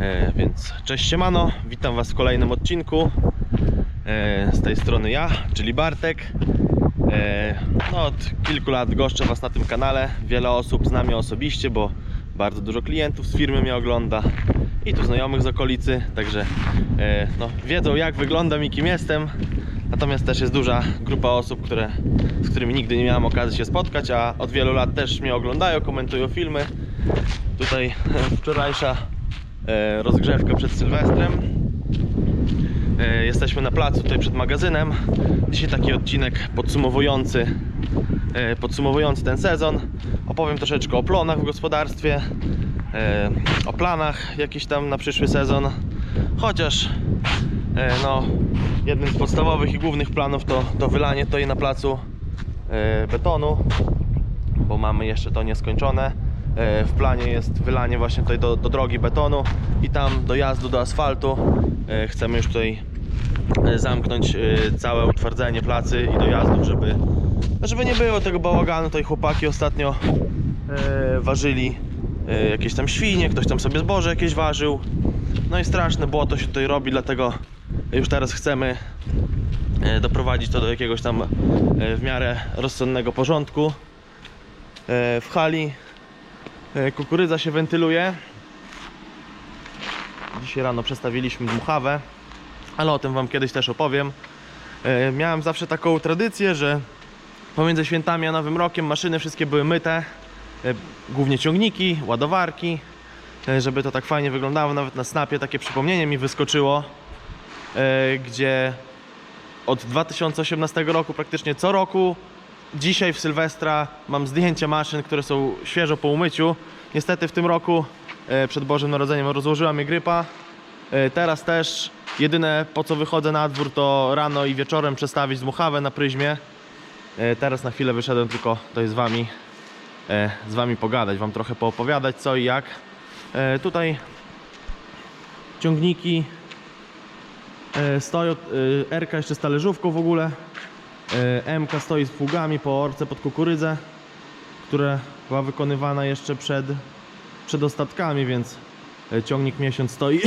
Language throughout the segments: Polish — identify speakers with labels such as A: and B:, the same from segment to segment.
A: E, więc cześć siemano, witam was w kolejnym odcinku. E, z tej strony ja, czyli Bartek. E, no, od kilku lat goszczę was na tym kanale. Wiele osób zna mnie osobiście, bo bardzo dużo klientów z firmy mnie ogląda i tu znajomych z okolicy, także e, no, wiedzą jak wyglądam i kim jestem. Natomiast też jest duża grupa osób, które, z którymi nigdy nie miałem okazji się spotkać, a od wielu lat też mnie oglądają, komentują filmy. Tutaj wczorajsza e, rozgrzewka przed Sylwestrem. E, Jesteśmy na placu tutaj przed magazynem. Dzisiaj taki odcinek podsumowujący, e, podsumowujący ten sezon. Opowiem troszeczkę o plonach w gospodarstwie, o planach jakiś tam na przyszły sezon. Chociaż no, jednym z podstawowych i głównych planów to, to wylanie tutaj na placu betonu, bo mamy jeszcze to nieskończone. E, W planie jest wylanie właśnie tutaj do, do drogi betonu i tam dojazdu do asfaltu. E, Chcemy już tutaj e, zamknąć całe utwardzenie placy i dojazdów, żeby, żeby nie było tego bałaganu. Tutaj chłopaki ostatnio ważyli jakieś tam świnie, ktoś tam sobie zboże jakieś ważył. No i straszne błoto się tutaj robi, dlatego już teraz chcemy doprowadzić to do jakiegoś tam w miarę rozsądnego porządku. W hali kukurydza się wentyluje. Dzisiaj rano przestawiliśmy dmuchawę, ale o tym Wam kiedyś też opowiem. E, Miałem zawsze taką tradycję, że pomiędzy świętami a Nowym Rokiem maszyny wszystkie były myte. E, Głównie ciągniki, ładowarki, e, żeby to tak fajnie wyglądało. Nawet na snapie takie przypomnienie mi wyskoczyło, e, gdzie od 2018 roku praktycznie co roku dzisiaj w Sylwestra mam zdjęcia maszyn, które są świeżo po umyciu. Niestety w tym roku e, przed Bożym Narodzeniem rozłożyła mnie grypa. E, Teraz też jedyne po co wychodzę na dwór to rano i wieczorem przestawić dmuchawę na pryzmie. E, Teraz na chwilę wyszedłem tylko tutaj z wami z wami pogadać, wam trochę poopowiadać co i jak. Tutaj ciągniki stoją, RK jeszcze z talerzówką w ogóle. E, MK stoi z pługami po orce pod kukurydzę, która była wykonywana jeszcze przed, przed ostatkami, więc e, ciągnik miesiąc stoi.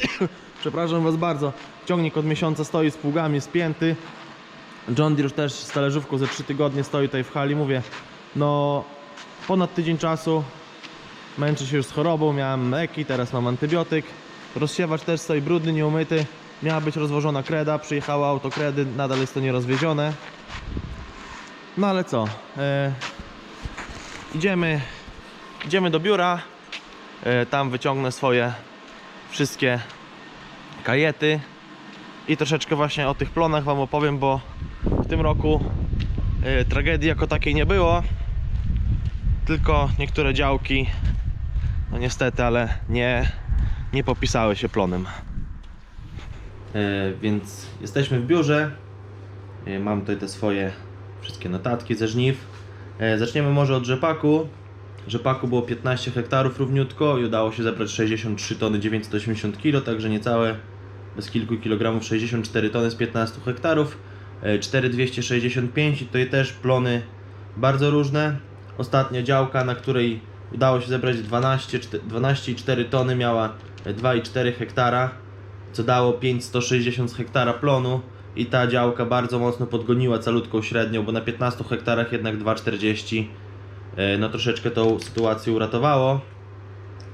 A: Przepraszam Was bardzo. Ciągnik od miesiąca stoi z pługami spięty. John Deere też z talerzówką ze 3 tygodnie stoi tutaj w hali. Mówię, no ponad tydzień czasu męczę się już z chorobą, miałem leki, teraz mam antybiotyk. Rozsiewacz też stoi brudny, nieumyty. Miała być rozwożona kreda, przyjechała autokredy, nadal jest to nierozwiezione. No ale co? E, idziemy, idziemy do biura. E, tam wyciągnę swoje wszystkie kajety i troszeczkę właśnie o tych plonach Wam opowiem, bo w tym roku e, tragedii jako takiej nie było. Tylko niektóre działki, no niestety, ale nie, nie popisały się plonem. E, więc jesteśmy w biurze. E, mam tutaj te swoje wszystkie notatki ze żniw. E, zaczniemy może od rzepaku. Rzepaku było 15 hektarów równiutko i udało się zebrać 63 tony 980 kg, także niecałe bez kilku kilogramów 64 tony z 15 hektarów. E, 4265 i tutaj też plony bardzo różne. Ostatnia działka, na której udało się zebrać 12, 12,4 tony miała 2,4 hektara co dało 5,160 z hektara plonu i ta działka bardzo mocno podgoniła calutką średnią, bo na 15 hektarach jednak 2,40 e, no troszeczkę tą sytuację uratowało.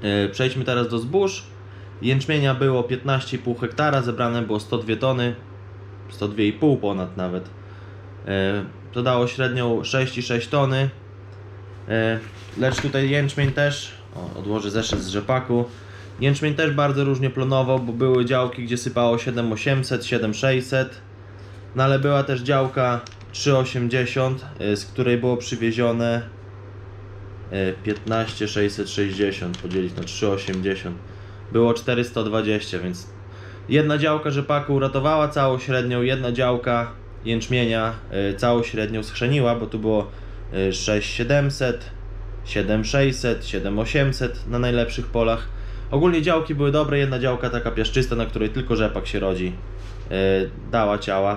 A: E, Przejdźmy teraz do zbóż. Jęczmienia było 15,5 hektara, zebrane było 102 tony, 102,5 ponad nawet. E, To dało średnią 6,6 tony. Lecz tutaj jęczmień też, o, odłożę zeszyt z rzepaku. Jęczmień też bardzo różnie plonował, bo były działki, gdzie sypało 7800, 7600. No ale była też działka 380, y, z której było przywiezione y, 15660 podzielić na 380. Było 420, więc jedna działka rzepaku uratowała całą średnią, jedna działka jęczmienia y, całą średnią schrzeniła, bo tu było y, 6700, 7600, 7800 na najlepszych polach. Ogólnie działki były dobre, jedna działka taka piaszczysta, na której tylko rzepak się rodzi, yy, dała ciała.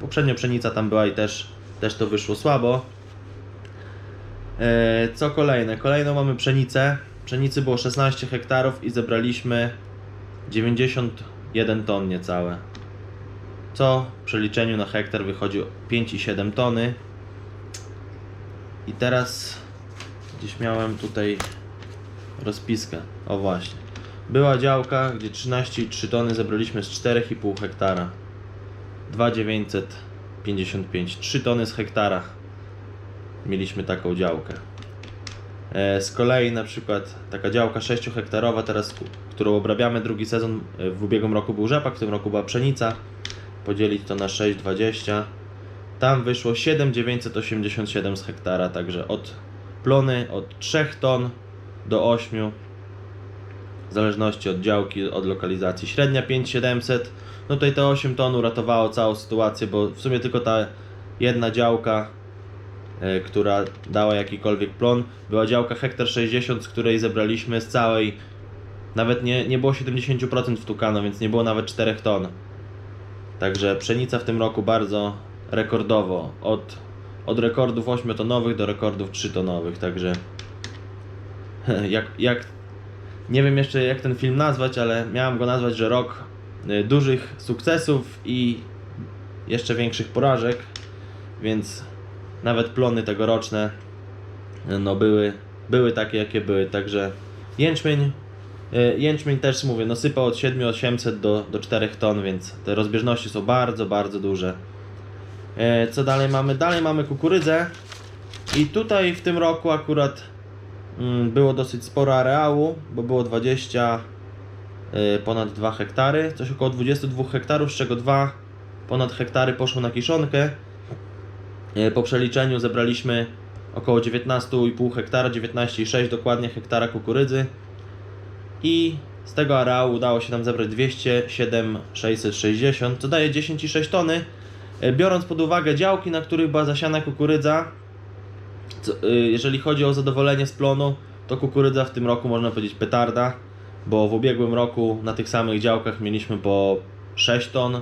A: Poprzednio pszenica tam była i też, też to wyszło słabo. Yy, co kolejne? Kolejną mamy pszenicę. Pszenicy było 16 hektarów i zebraliśmy 91 ton niecałe. Co w przeliczeniu na hektar wychodzi 5,7 tony. I teraz gdzieś miałem tutaj rozpiskę. O właśnie. Była działka, gdzie 13,3 tony zebraliśmy z 4,5 hektara. 2,955. 3 tony z hektara. Mieliśmy taką działkę. E, Z kolei na przykład taka działka 6 hektarowa teraz, którą obrabiamy drugi sezon, e, w ubiegłym roku był rzepak, w tym roku była pszenica. Podzielić to na 6,20. Tam wyszło 7,987 z hektara, także od plony od 3 ton do 8 w zależności od działki, od lokalizacji. Średnia 5700. No tutaj te 8 ton uratowało całą sytuację, bo w sumie tylko ta jedna działka, e, która dała jakikolwiek plon, była działka hektar 60, z której zebraliśmy z całej, nawet nie, nie było 70% wtukano, więc nie było nawet 4 ton. Także pszenica w tym roku bardzo rekordowo. Od, od rekordów 8-tonowych do rekordów 3-tonowych. Także jak, jak nie wiem jeszcze jak ten film nazwać, ale miałem go nazwać, że rok y, dużych sukcesów i jeszcze większych porażek, więc nawet plony tegoroczne y, no były, były takie jakie były, także jęczmień y, jęczmień też mówię, no sypał od 7800 do, do 4 ton, więc te rozbieżności są bardzo, bardzo duże. Co dalej mamy? Dalej mamy kukurydzę i tutaj w tym roku akurat było dosyć sporo areału, bo było 20 y, ponad 2 hektary, coś około 22 hektarów, z czego 2 ponad hektary poszło na kiszonkę. Y, Po przeliczeniu zebraliśmy około 19,5 hektara, 19,6 dokładnie hektara kukurydzy i z tego areału udało się nam zebrać 207 660, co daje 10,6 tony. Y, Biorąc pod uwagę działki, na których była zasiana kukurydza, jeżeli chodzi o zadowolenie z plonu, to kukurydza w tym roku można powiedzieć petarda, bo w ubiegłym roku na tych samych działkach mieliśmy po 6 ton,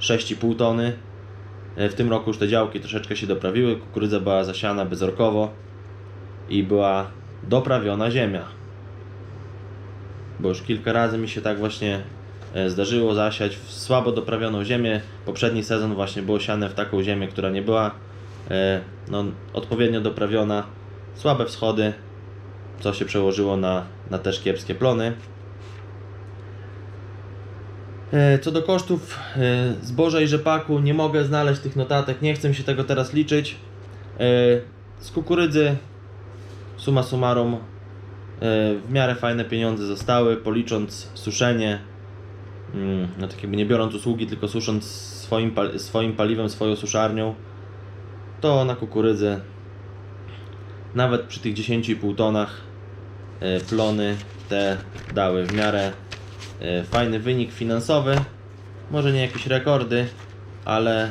A: 6,5 tony. Y, W tym roku już te działki troszeczkę się doprawiły, kukurydza była zasiana bezorkowo i była doprawiona ziemia. Bo już kilka razy mi się tak właśnie e, zdarzyło zasiać w słabo doprawioną ziemię. Poprzedni sezon właśnie było siane w taką ziemię, która nie była no, odpowiednio doprawiona. Słabe wschody, co się przełożyło na, na też kiepskie plony. E, Co do kosztów e, zboża i rzepaku, nie mogę znaleźć tych notatek, nie chcę się tego teraz liczyć. E, Z kukurydzy, summa summarum, e, w miarę fajne pieniądze zostały, policząc suszenie, mm, no tak jakby nie biorąc usługi, tylko susząc swoim, swoim paliwem, swoją suszarnią, to na kukurydzę nawet przy tych 10,5 tonach e, plony te dały w miarę e, fajny wynik finansowy. Może nie jakieś rekordy, ale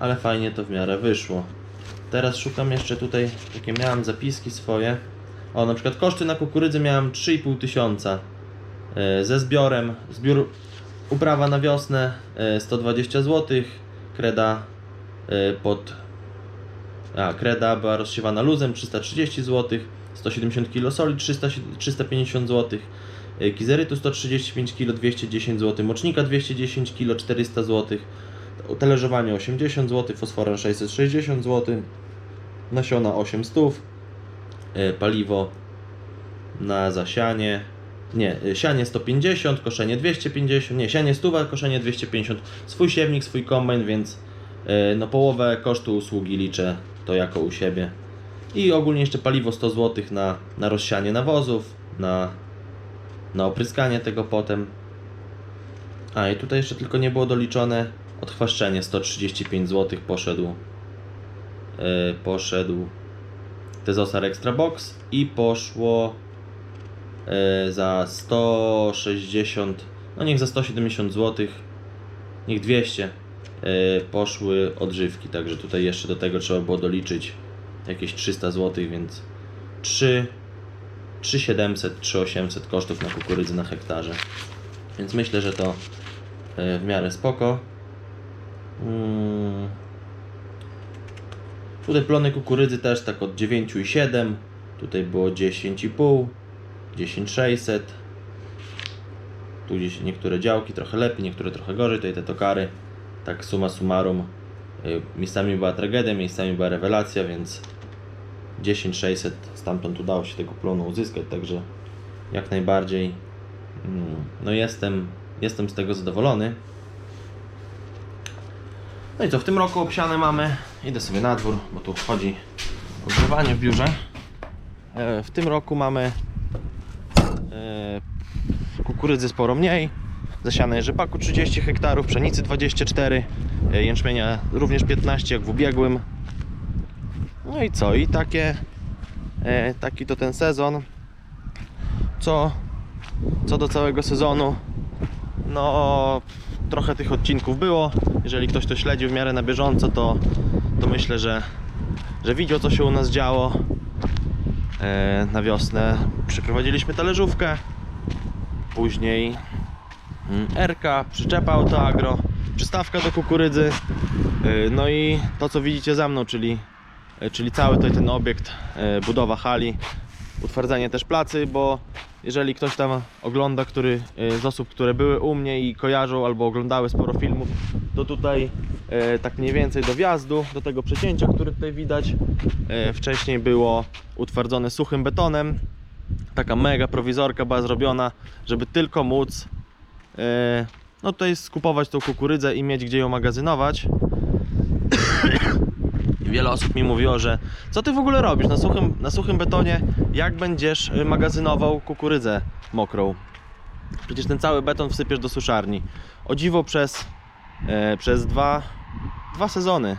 A: ale fajnie to w miarę wyszło. Teraz szukam jeszcze tutaj, takie miałem zapiski swoje. O, na przykład koszty na kukurydzy miałem 3,5 tysiąca. E, Ze zbiorem, zbiór uprawa na wiosnę e, 120 zł, kreda pod a, kreda była rozsiewana luzem 330 zł, 170 kg soli 300, 350 zł, kizerytu 135 kg 210 zł, mocznika 210 kg 400 zł, talerzowanie 80 zł, fosforan 660 zł, nasiona 800, e, paliwo na zasianie, nie, e, sianie 150, koszenie 250, nie, sianie 100, koszenie 250, swój siewnik, swój kombajn, więc no połowę kosztu usługi liczę to jako u siebie. I ogólnie jeszcze paliwo 100 zł na, na rozsianie nawozów, na, na opryskanie tego potem. A i tutaj jeszcze tylko nie było doliczone odchwaszczenie 135 zł poszedł yy, poszedł Tezosar Extra Box i poszło yy, za 160 no niech za 170 zł niech 200 yy, poszły odżywki także tutaj jeszcze do tego trzeba było doliczyć jakieś 300 zł więc 3 3700 3800 kosztów na kukurydzy na hektarze więc myślę, że to yy, w miarę spoko Mm. Tutaj plony kukurydzy też tak od 9,7. Tutaj było 10,5, 10,600. Tu gdzieś niektóre działki trochę lepiej, niektóre trochę gorzej, tutaj te tokary. Tak summa summarum, y, miejscami była tragedia, miejscami była rewelacja, więc 10600 stamtąd udało się tego plonu uzyskać, także jak najbardziej mm, no jestem, jestem z tego zadowolony. No i co, w tym roku obsiane mamy, idę sobie na dwór, bo tu chodzi ogrzewanie w biurze. E, W tym roku mamy e, kukurydzy sporo mniej, zasiane rzepaku 30 hektarów, pszenicy 24, e, jęczmienia również 15 jak w ubiegłym. No i co? I takie, e, taki to ten sezon. Co, co do całego sezonu, no trochę tych odcinków było. Jeżeli ktoś to śledził w miarę na bieżąco, to, to myślę, że, że widział co się u nas działo. E, na wiosnę przyprowadziliśmy talerzówkę, później mm, Erka, przyczepa autoagro, przystawka do kukurydzy, e, no i to co widzicie za mną, czyli, e, czyli cały tutaj ten obiekt, e, budowa hali, utwardzanie też placy, bo jeżeli ktoś tam ogląda, który z osób, które były u mnie i kojarzą albo oglądały sporo filmów, to tutaj tak mniej więcej do wjazdu, do tego przecięcia, który tutaj widać, wcześniej było utwardzone suchym betonem. Taka mega prowizorka była zrobiona, żeby tylko móc e, no tutaj skupować tą kukurydzę i mieć gdzie ją magazynować. Wiele osób mi mówiło, że co ty w ogóle robisz na suchym, na suchym betonie, jak będziesz y, magazynował kukurydzę mokrą? Przecież ten cały beton wsypiesz do suszarni. O dziwo przez, e, przez dwa, dwa sezony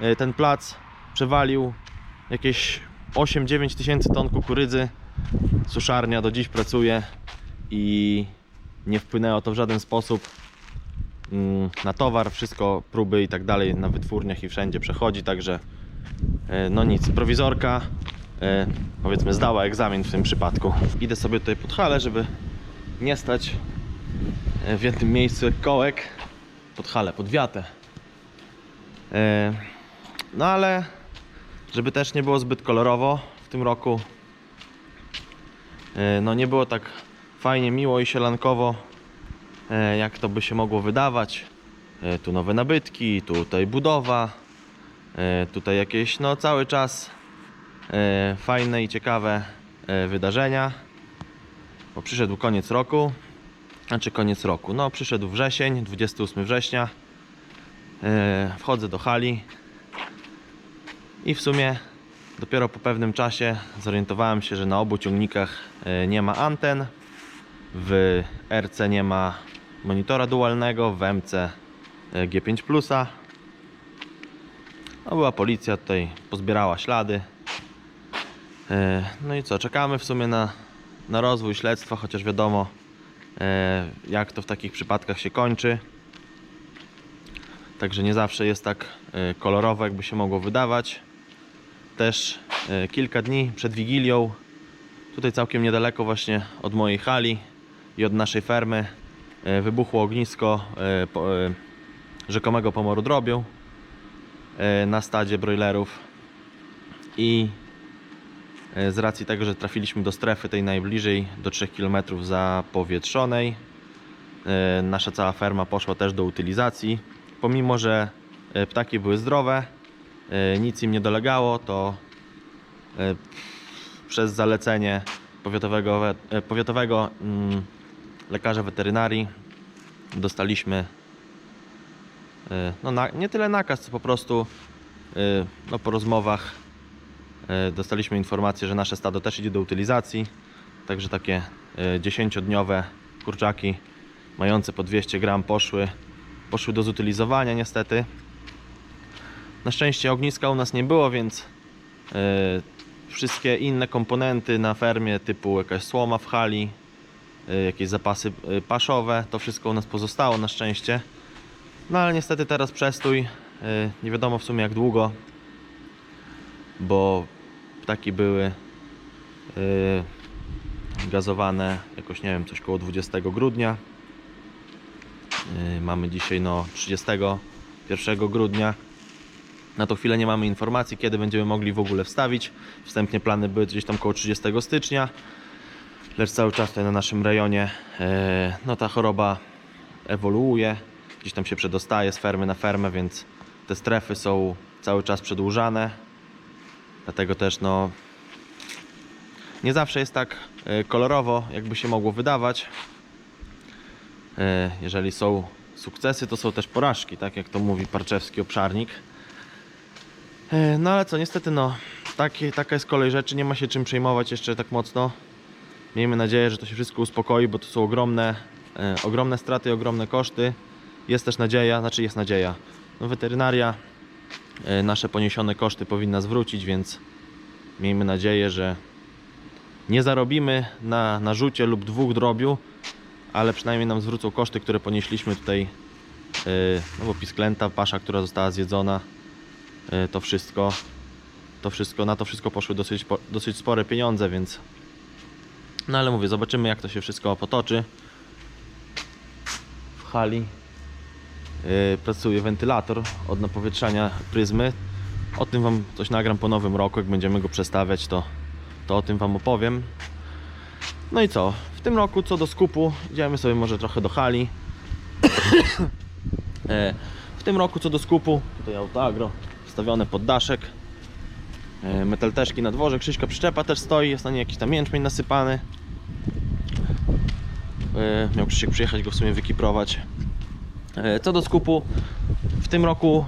A: e, ten plac przewalił jakieś 8-9 tysięcy ton kukurydzy. Suszarnia do dziś pracuje i nie wpłynęło to w żaden sposób mm, na towar, wszystko, próby i tak dalej na wytwórniach i wszędzie przechodzi, także e, no nic, prowizorka e, powiedzmy zdała egzamin w tym przypadku. Idę sobie tutaj pod halę, żeby nie stać e, w jednym miejscu jak kołek pod halę, pod wiatę. No ale żeby też nie było zbyt kolorowo w tym roku no nie było tak fajnie, miło i sielankowo e, jak to by się mogło wydawać. E, Tu nowe nabytki, tutaj budowa, e, tutaj jakieś no cały czas fajne i ciekawe wydarzenia. Bo przyszedł koniec roku, znaczy koniec roku, no przyszedł wrzesień, 28 września. Wchodzę do hali i w sumie dopiero po pewnym czasie zorientowałem się, że na obu ciągnikach nie ma anten. W RC nie ma monitora dualnego, w MC e, G5 Plusa. No była policja tutaj, pozbierała ślady. E, No i co, czekamy w sumie na, na rozwój śledztwa, chociaż wiadomo e, jak to w takich przypadkach się kończy. Także nie zawsze jest tak kolorowo, jakby się mogło wydawać. Też kilka dni przed Wigilią, tutaj całkiem niedaleko właśnie od mojej hali i od naszej fermy, e, wybuchło ognisko e, e, rzekomego pomoru drobiu na stadzie broilerów i z racji tego, że trafiliśmy do strefy tej najbliżej do 3 km zapowietrzonej, nasza cała ferma poszła też do utylizacji. Pomimo, że ptaki były zdrowe, nic im nie dolegało, to przez zalecenie powiatowego, we- powiatowego mm, lekarza weterynarii dostaliśmy e, no, na, nie tyle nakaz, co po prostu e, no, po rozmowach e, dostaliśmy informację, że nasze stado też idzie do utylizacji. Także takie e, 10-dniowe kurczaki mające po 200 gram poszły, poszły do zutylizowania niestety. Na szczęście ogniska u nas nie było, więc wszystkie inne komponenty na fermie typu jakaś słoma w hali, jakieś zapasy e, paszowe, to wszystko u nas pozostało na szczęście. No ale niestety teraz przestój, e, nie wiadomo w sumie jak długo, bo ptaki były gazowane jakoś nie wiem, coś koło 20 grudnia. Mamy dzisiaj no 31 grudnia. Na tą chwilę nie mamy informacji, kiedy będziemy mogli w ogóle wstawić. Wstępnie plany były gdzieś tam koło 30 stycznia. Lecz cały czas tutaj na naszym rejonie e, no ta choroba ewoluuje, gdzieś tam się przedostaje z fermy na fermę, więc te strefy są cały czas przedłużane. Dlatego też no nie zawsze jest tak e, kolorowo, jakby się mogło wydawać. E, Jeżeli są sukcesy, to są też porażki, tak jak to mówi Parczewski obszarnik. No ale co, niestety no, takie, taka jest kolej rzeczy, nie ma się czym przejmować jeszcze tak mocno. Miejmy nadzieję, że to się wszystko uspokoi, bo to są ogromne, e, ogromne straty, ogromne koszty. Jest też nadzieja, znaczy jest nadzieja. No, weterynaria e, nasze poniesione koszty powinna zwrócić, więc miejmy nadzieję, że nie zarobimy na narzucie lub dwóch drobiu, ale przynajmniej nam zwrócą koszty, które ponieśliśmy tutaj. e, No bo pisklęta, pasza, która została zjedzona, e, to wszystko, to wszystko, na to wszystko poszły dosyć, dosyć spore pieniądze, więc no ale mówię, zobaczymy jak to się wszystko potoczy. W hali yy, pracuje wentylator od napowietrzania pryzmy. O tym Wam coś nagram po nowym roku, jak będziemy go przestawiać, to, to o tym Wam opowiem. No i co? W tym roku co do skupu, idziemy sobie może trochę do hali. E, w tym roku co do skupu, tutaj auto agro wstawione pod daszek. E, Metalteszki na dworze, Krzyśka przyczepa też stoi, jest na niej jakiś tam jęczmień nasypany. E, Miał Krzysiek przyjechać go w sumie wykiprować. E, Co do skupu, w tym roku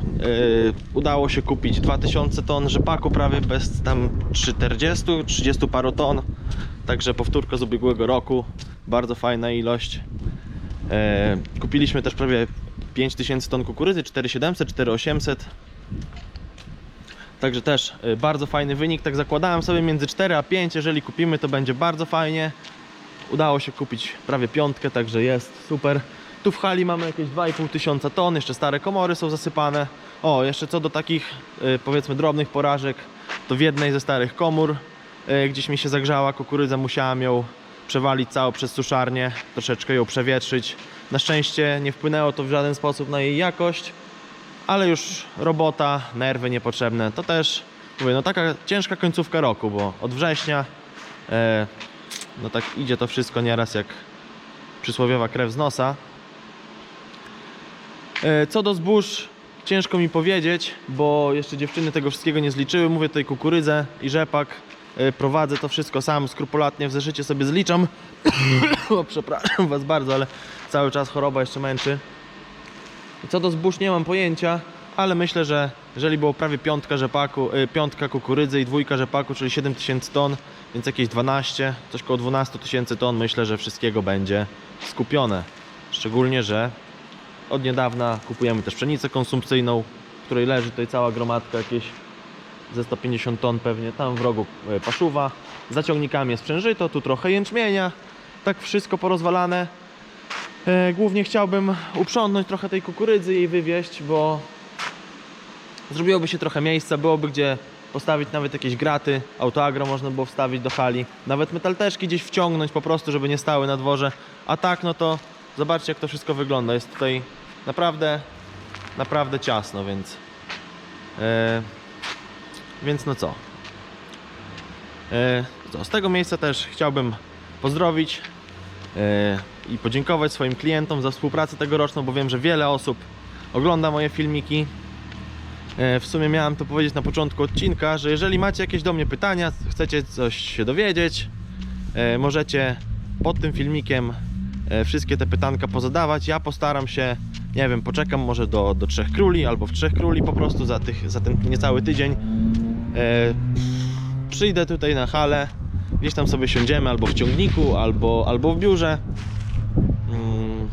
A: udało się kupić 2000 ton rzepaku prawie bez tam 40, 30 paru ton. Także powtórka z ubiegłego roku, bardzo fajna ilość. Kupiliśmy też prawie 5000 ton kukurydzy, 4700, 4800. Także też y, bardzo fajny wynik. Tak zakładałem sobie między 4 a 5. Jeżeli kupimy, to będzie bardzo fajnie. Udało się kupić prawie piątkę, także jest super. Tu w hali mamy jakieś 2,5 tysiąca ton, jeszcze stare komory są zasypane. O, jeszcze co do takich y, powiedzmy drobnych porażek, to w jednej ze starych komór y, gdzieś mi się zagrzała kukurydza, musiałem ją przewalić całą przez suszarnię, troszeczkę ją przewietrzyć. Na szczęście nie wpłynęło to w żaden sposób na jej jakość ale już robota, nerwy niepotrzebne, to też, mówię, no taka ciężka końcówka roku, bo od września, e, no tak idzie to wszystko nieraz jak przysłowiowa krew z nosa. E, co do zbóż, ciężko mi powiedzieć, bo jeszcze dziewczyny tego wszystkiego nie zliczyły, mówię tutaj kukurydzę i rzepak, e, prowadzę to wszystko sam, skrupulatnie w zeszycie sobie zliczam, o, przepraszam was bardzo, ale cały czas choroba jeszcze męczy. Co do zbóż nie mam pojęcia, ale myślę, że jeżeli było prawie piątka rzepaku, y, piątka kukurydzy i dwójka rzepaku, czyli 7000 ton, więc jakieś 12, coś koło 12 tysięcy ton, myślę, że wszystkiego będzie skupione. Szczególnie, że od niedawna kupujemy też pszenicę konsumpcyjną, w której leży tutaj cała gromadka jakieś ze 150 ton pewnie, tam w rogu y, paszuwa, za ciągnikami jest sprzężyto, tu trochę jęczmienia, tak wszystko porozwalane. E, Głównie chciałbym uprzątnąć trochę tej kukurydzy i wywieźć, bo zrobiłoby się trochę miejsca, byłoby gdzie postawić nawet jakieś graty, autoagro można było wstawić do hali, nawet metalteszki gdzieś wciągnąć po prostu, żeby nie stały na dworze, a tak no to zobaczcie jak to wszystko wygląda, jest tutaj naprawdę, naprawdę ciasno, więc e, więc no co? Co, z tego miejsca też chciałbym pozdrowić i podziękować swoim klientom za współpracę tegoroczną, bo wiem, że wiele osób ogląda moje filmiki. E, W sumie miałem to powiedzieć na początku odcinka, że jeżeli macie jakieś do mnie pytania, chcecie coś się dowiedzieć, e, możecie pod tym filmikiem e, wszystkie te pytanka pozadawać. Ja postaram się, nie wiem, poczekam może do, do Trzech Króli albo w Trzech Króli po prostu za, tych, za ten niecały tydzień. E, Przyjdę tutaj na halę, gdzieś tam sobie siądziemy albo w ciągniku, albo, albo w biurze. Mm.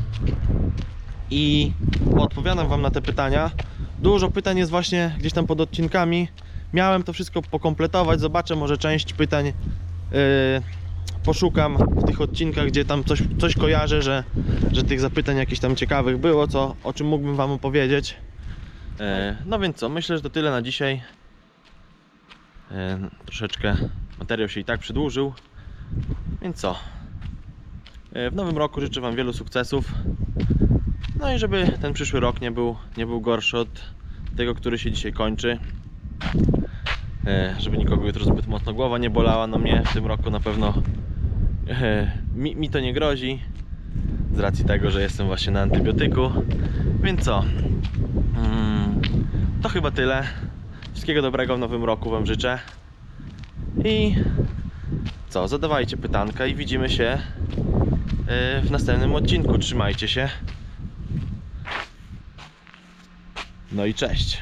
A: I odpowiadam Wam na te pytania. Dużo pytań jest właśnie gdzieś tam pod odcinkami. Miałem to wszystko pokompletować, zobaczę może część pytań yy, poszukam w tych odcinkach, gdzie tam coś, coś kojarzę, że, że tych zapytań jakichś tam ciekawych było, co, o czym mógłbym Wam opowiedzieć. Yy, no więc co, myślę, że to tyle na dzisiaj. Yy, troszeczkę materiał się i tak przedłużył. Więc co? E, W nowym roku życzę Wam wielu sukcesów. No i żeby ten przyszły rok nie był, nie był gorszy od tego, który się dzisiaj kończy. E, Żeby nikogo jutro zbyt mocno głowa nie bolała. No mnie w tym roku na pewno e, mi, mi to nie grozi z racji tego, że jestem właśnie na antybiotyku. Więc co? Mm, to chyba tyle. Wszystkiego dobrego w nowym roku Wam życzę. I co? Zadawajcie pytanka i widzimy się e, w następnym odcinku. Trzymajcie się. No i cześć.